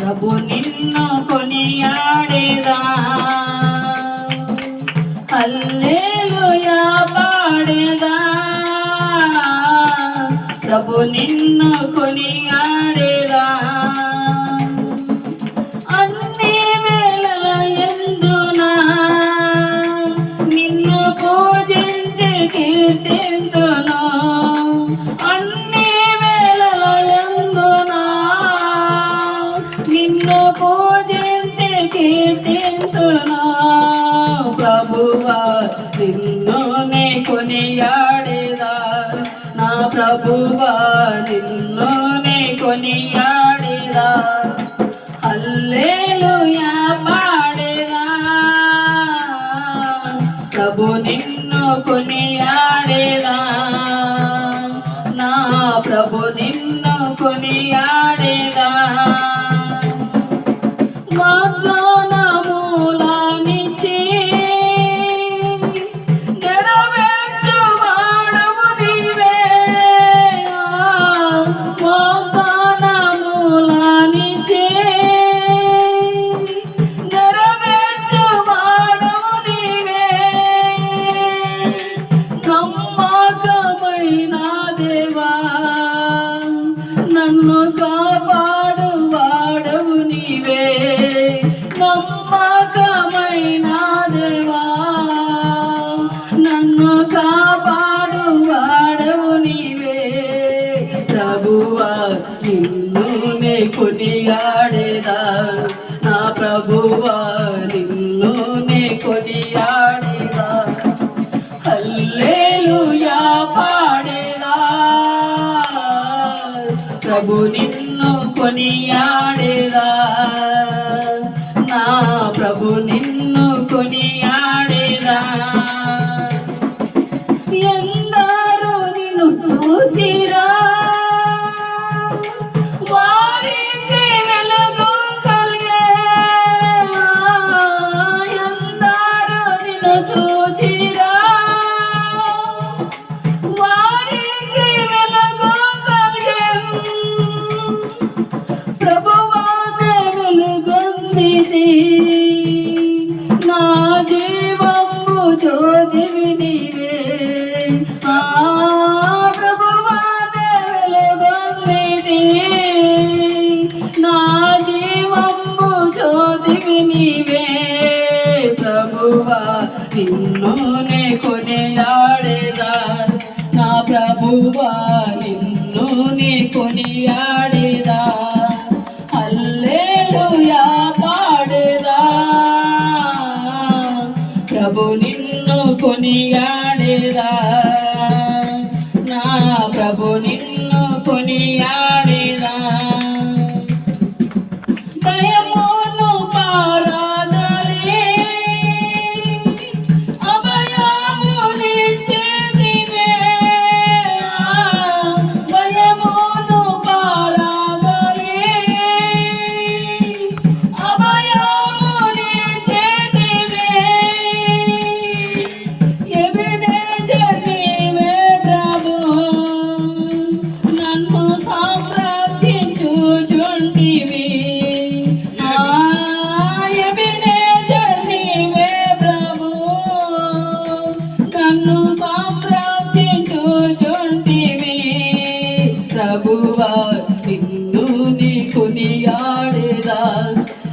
ప్రభు నిన్ను కొనియాడేదా? అల్లేలుయా పాడేదా? ప్రభు నిన్ను కొనియాడే నిన్ను పూజించి కీర్తించునా ప్రభువా? నిన్నునే కొనియాడేదా? నా ప్రభువా నిన్నునే కొనియాడేదా? హల్లెలూయా పాడేదా? ప్రభు నిన్ను కొనియాడేదా? నా ప్రభు నిన్ను కొనియాడేదా? 妈妈 కొనియాడేదా? నా ప్రభువా నిన్నునే కొనియాడేదా? హల్లెలూయా పాడేదా? ప్రభు నిన్ను కొనియాడేదా? నా ప్రభు నిన్ను కొనియాడేదా? నీవే. నా జీవము జ్యోతివి నీవే ప్రభువా. నిన్నునే కొనే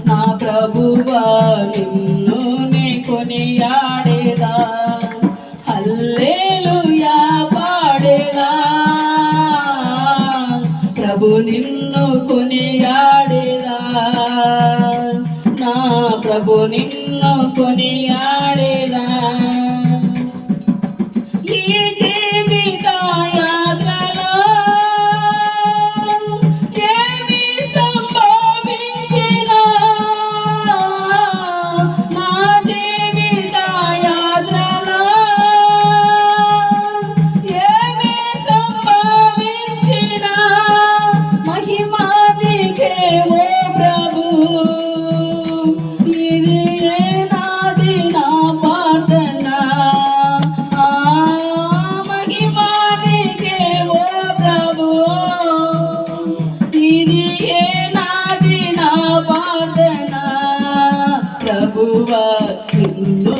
నా ప్రభువా నిన్ను నీ కొనియాడేదా? హల్లేలుయా పాడేదా? ప్రభు నిన్ను కొనియాడేదా? నా ప్రభు నిన్ను కొనియాడేదా? నీవేమో ప్రభు ఇది నాది నా ప్రార్థన. మహిమానికేమో ప్రభు ఇది నాది నా ప్రార్థన. ప్రభువా నిన్ను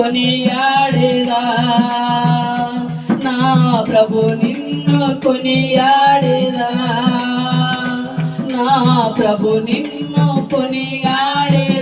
కొనియాడేదా? నా ప్రభు నిన్ను కొనియాడేదా? నా ప్రభు నిన్ను కొనియాడేదా?